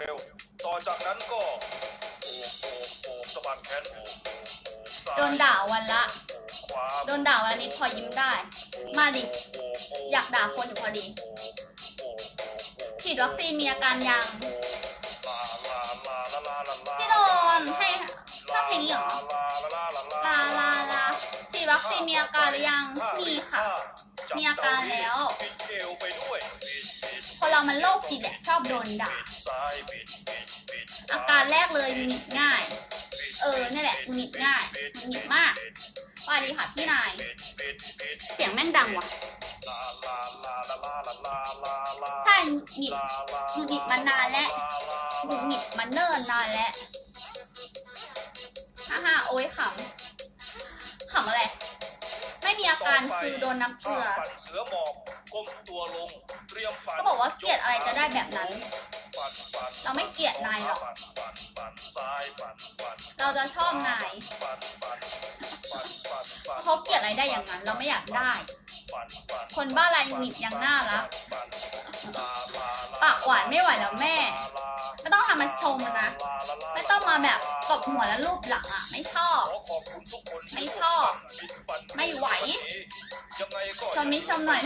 เร็ว ต่อจากนั้นก็โอบโอบโอบสะบัดแขนโอบโอบโอบซ้ายโดนด่าวันละโอบขวาโดนด่าวันละนิดพอยิ้มได้ มาดิ โอบโอยากด่าคนอยู่พอดีโอบโอบโอบโอบฉีดวัคซีนมีอาการยัง ลาลาลาลาลาลาลาพี่โดนให้ชอบเพลงนี้เหรอ ลาลาลาลาลาลาลาฉีดวัคซีนมีอาการหรือยังมีค่ะจับมีอาการแล้วบิดเอวไปด้วยบิดบิดคน เรามันโรคจิตแหละชอบโดนด่า อาการแรกเลยมึดง่าย เออนี่แหละมึดง่ายมึดมากว่าดีค่ะพี่นาย เสียงแม่งดังว่ะ ใช่หงุดหงิดหงุดหงิดมานานแล้วหงุดหงิดมานเนิ่นนานแล้วฮ่าฮ่าโอ้ยขำขำอะไร ไม่มีอาการคือโดนน้ำเกลือ ปั่นเสือหมอบก้มตัวลงเตรียมปั่นก็บอกว่าเกลียดอะไรจะได้แบบนั้น ปั่นปั่นเราไม่เกลียดนายหรอก ปั่นปั่นปั่นซ้ายปั่นปั่นเราจะชอบนาย ปั่นปั่นปั่นปั่นปั่นเขาเกลียดอะไรได้อย่างนั้น เราไม่อยากได้ ปั่นปั่นคนบ้าอะไรหงุดหงิดยังน่ารักปั่นลาลาลปากหวานไม่ไหวแล้วแม่ลาไม่ต้องทำมาชมนะลาลาลาไม่ต้องมาแบบตบหัวแล้วรูปหลังอะ ไม่ชอบขอขอบคุณทุกคนที่ไม่ชอบบิดปั่นไม่ไหว ยังไงก็ชมนิดชมหน่อย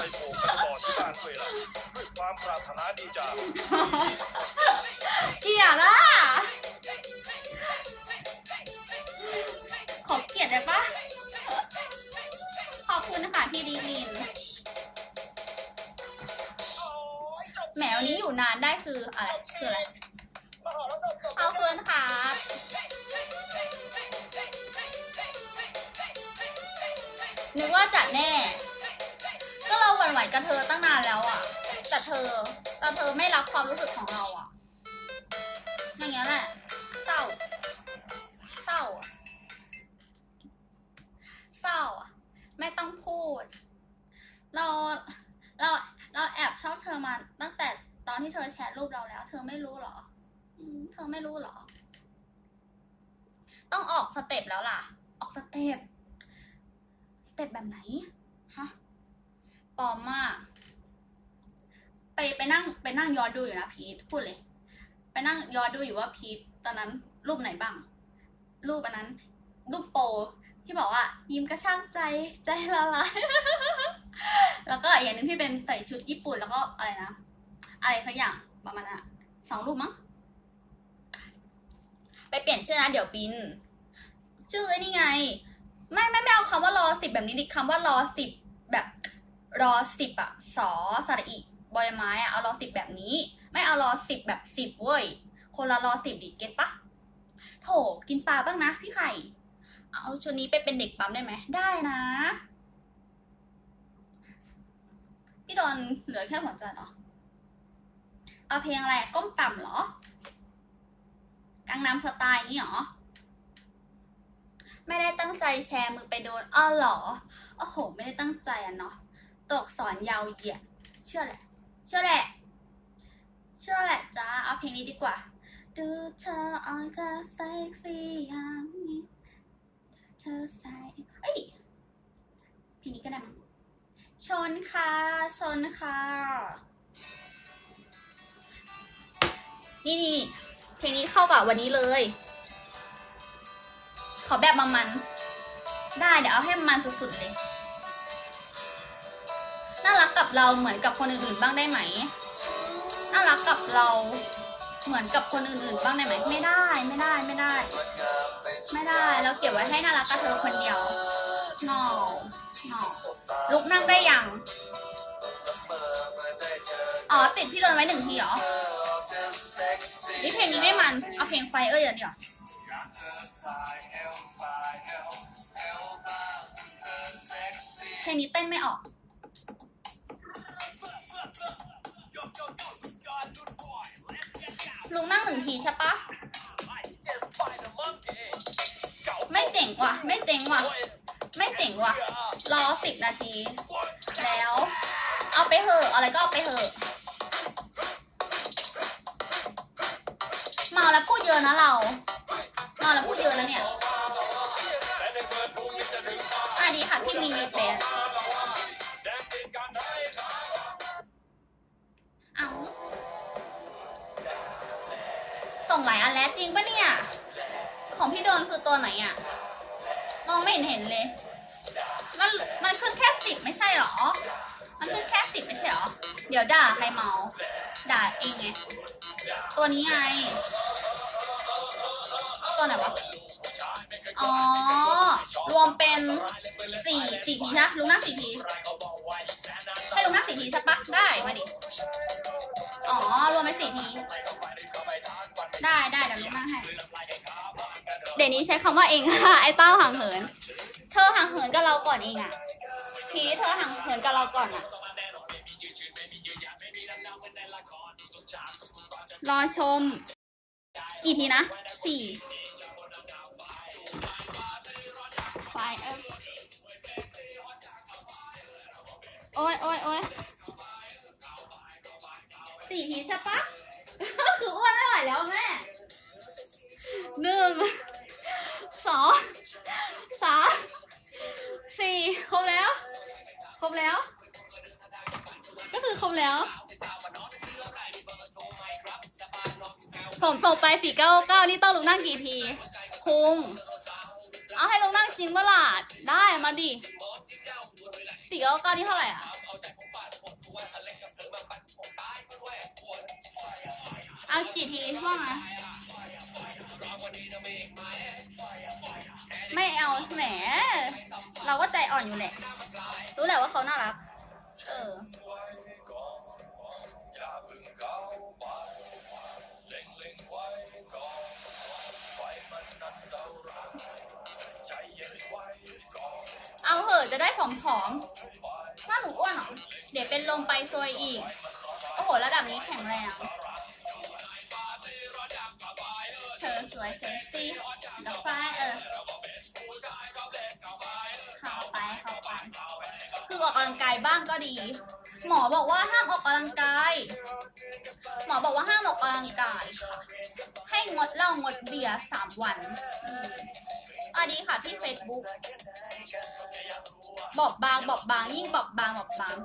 ไปโผล่กันต่อที่บ้านด้วยล่ะด้วยความปรารถนาดีจากเกลียดอะ ขอเกลียดได้ปะขอบคุณนะคะพี่ดีลินแหมวันนี้อยู่นานได้คืออะไรคืออะไรขอบคุณค่ะ นึกว่าจัดแน่ ก็เราหวั่นไหวกับเธอตั้งนานแล้วอะแต่เธอแต่เธอไม่รับความรู้สึกของเราอะอย่างเงี้ยแหละเศร้า เศร้าเศร้าไม่ต้องพูด เราเราเราแอบชอบเธอมาตั้งแต่ตอนที่เธอแชร์รูปเราแล้ว เธอไม่รู้เหรอเธอไม่รู้เหรอ ต้องออกสเต็ปแล้วล่ะ ออกสเต็ป เต็ปแบบไหนฮะปอมมาไปไปนั่งไปนั่งย้อนดูอยู่นะพีทพูดเลย ไปนั่งย้อนดูอยู่ว่าพีทตอนนั้นรูปไหนบ้าง รูปอันนั้น รูปโปที่บอกว่า ยิ้มกระช่างใจใจละลายแล้วก็อย่างหนึ่งที่เป็นใส่ชุดญี่ปุ่นแล้วก็อะไรนะอะไรสักอย่างประมาณนั้นอะสองรูปมั้งไปเปลี่ยนชื่อนะเดี๋ยวบิน ชื่อไอ้นี่ไง ไม่ไม่ไม่เอาคำว่ารอสิบแบบนี้ดิคำว่ารอสิบแบบรอสิบอะสอสระอีบอยไม้อะเอารอสิบแบบนี้ ไม่เอารอสิบแบบสิบเว้ย คนละรอสิบดิเก็ตปะโถกินปลาบ้างนะพี่ไข่ เอาชุดนี้ไปเป็นเด็กปั๊มได้ไหมได้นะ พี่โดนเหลือแค่หัวใจเหรอเอาเพลงอะไรก้มต่ำเหรอกังนำสไตล์นี้เหรอ ไม่ได้ตั้งใจแชร์มือไปโดนอ้อหรอโอ้โห ไม่ได้ตั้งใจอะเนาะตัวอักษรยาวเหยียดเชื่อแหละ เชื่อแหละ เชื่อแหละจ้าเอาเพลงนี้ดีกว่า ดูเธอออกจะเซ็กซี่อย่างนี้เธอใส่เอ้ยเพลงนี้ก็ได้มั้งชนค่ะ ชนค่ะ นี่นี่เพลงนี้เข้ากับวันนี้เลย ขอแบบมามันๆได้เดี๋ยวเอาให้มันสุดๆเลย น่ารักกับเราเหมือนกับคนอื่นๆบ้างได้ไหม น่ารักกับเราเหมือนกับคนอื่นๆบ้างได้ไหม ไม่ได้ไม่ได้ไม่ได้ ไม่ได้เราเก็บไว้ให้น่ารักกับเธอคนเดียวงองอลุกนั่งได้ยัง อ๋อติดพี่โดนไว้หนึ่งทีเหรอนี่เพลงนี้ไม่มัน เอาเพลงไฟเออร์อย่างเดี๋ยว ลงนี้เต้นไม่ออก ลุงนั่งหนึ่งทีใช่ปะ ไม่เจ๋งว่ะ ไม่เจ๋งว่ะ ไม่เจ๋งว่ะ รอสิบนาที แล้ว เอาไปเหอะ อะไรก็เอาไปเหอะเมาแล้วพูดเยอะนะเราเมาแล้วพูดเยอะนะเนี่ย อะดีค่ะ พี่มีมีเฟส ส่งหลายอันแล้วจริงปะเนี่ย ของพี่โดนคือตัวไหนอะมองไม่เห็นเห็นเลย มันมันขึ้นแค่สิบไม่ใช่หรอ มันขึ้นแค่สิบไม่ใช่หรอ เดี๋ยวด่าใครเมา ด่าเองไง ตัวนี้ไง ตัวไหนวะ อ๋อ รวมเป็นสี่สี่ทีนะลุงนั่งสี่ทีให้ลุงนั่งสี่ทีใช่ปะได้มาดิ อ๋อ รวมเป็นสี่ที ได้ได้เดี๋ยวลุงนั่งให้ เดี๋ยวนี้ใช้คำว่าเองค่ะ ไอ้เต้าห่างเหิน เธอห่างเหินกับเราก่อนเองอะพีเธอห่างเหินกับเราก่อนอะรอชม กี่ทีนะสี่ไฟเออโอ้ยโอ้ยโอ้ยสี่ทีใช่ปะ หนึ่งสองสามสี่ครบแล้ว ครบแล้ว ก็คือครบแล้วผมส่งไปสี่เก้าเก้านี่ต้องลุงนั่งกี่ทีคุงเอาให้ลุงนั่งจริงเมื่อหล่ได้มาดิสี่เก้าเก้านี่เท่าไหร่อะเอากี่ทีว่าไง ไม่เอาแหม เราก็ใจอ่อนอยู่แหละ รู้แหละว่าเขาน่ารัก เออเอาเย็นไว้ก่อนเอาเหอะจะได้ผอมๆถ้าหนูอ้วนเหรอ เดี๋ยวเป็นลมไปซวยอีก โอ้โห ระดับนี้แข็งแรง วยเซ็กซี่ดับไฟเออเข้าไปเข้าไปคือออกกำลังกายบ้างก็ดี หมอบอกว่าห้ามออกกำลังกาย หมอบอกว่าห้ามออกกำลังกายค่ะให้งดเหล้างดเบียร์สามวันอันนี้ค่ะที่เฟซบุ๊กบอบบางบอบบางยิ่งบอบบางบอบบาง